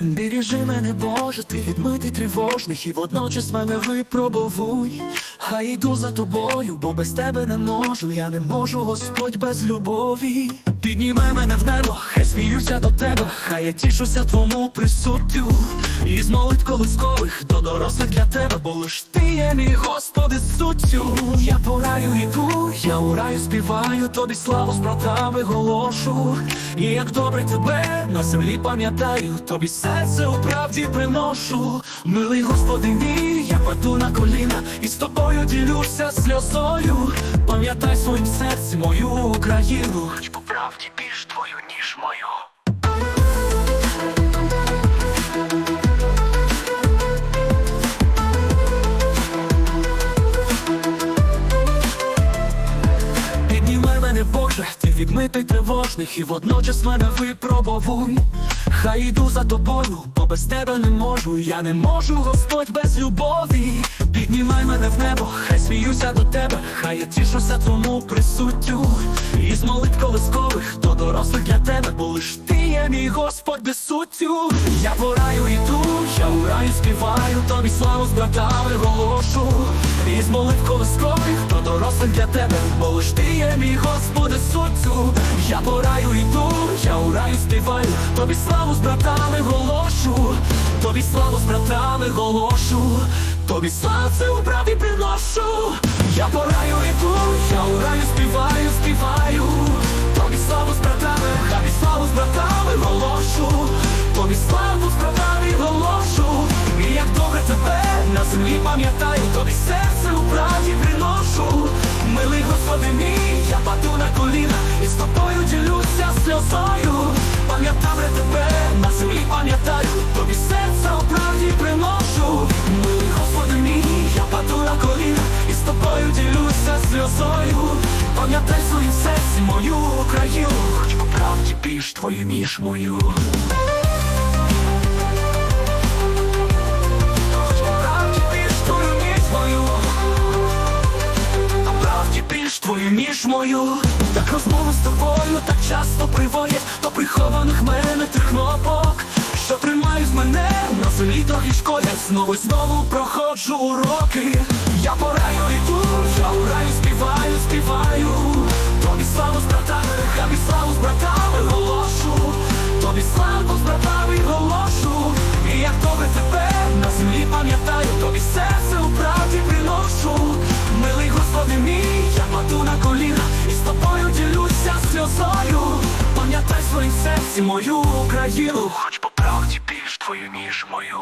Бережи мене, Боже, ти відмитий тривожних і водночас мене випробовуй. Хай йду за тобою, бо без тебе не можу, я не можу, Господь, без любові. Підніми мене в небо, хай сміюся до тебе, хай я тішуся твому присуттю. І з молитв колискових до дорослих для тебе, бо лиш ти є мій Господи суттю. Я по раю іду, я у раю співаю, тобі славу з братами голошу. І як добре тебе на землі пам'ятаю, тобі серце у правді приношу. Милий Господи мій, я паду на коліна і з тобою ділюся сльозою. Пам'ятай своїм серці мою Україну, правді більш твою, ніж мою. Піднімай мене, Боже, ти відмитий тривожних і водночас мене випробовуй. Хай йду за тобою, бо без тебе не можу, я не можу, Господь, без любові. Піднімай мене в небо, хай сміюся до тебе, хай я тішуся твому присуттю. І з лиш ти є мій Господь без суттю. Я по раю іду, я у раю співаю, тобі славу з братами голошу. І з молитв колискових до дорослих для тебе, бо лиш ти є мій Господи суттю. Я по раю іду, я у раю співаю, тобі славу з братами голошу, тобі славу з братами голошу, тобі славу це у праві приношу. Я по раю іду, я у раю співаю, пам'ятаю, тобі серце у правді приношу. Милий Господи мій, я паду на коліна і з тобою ділюся сльозою. Пам'ятав я тебе, на землі пам'ятаю, тобі серце у правді приношу. Милий Господи мій, я паду на коліна і з тобою ділюся сльозою. Пам'ятай своїм серці мою Україну, хоч по правді більш твою, ніж мою. Ніж мою Так розмови з тобою так часто приводять До прихованих мене тих кнопок Що тримають мене на землі трохи шкодять. Знову й знову проходжу уроки. Я по раю йду, я у раю співаю сльозою. Пам'ятай своїм серці мою Україну. Хоч по правді більш твою, ніж мою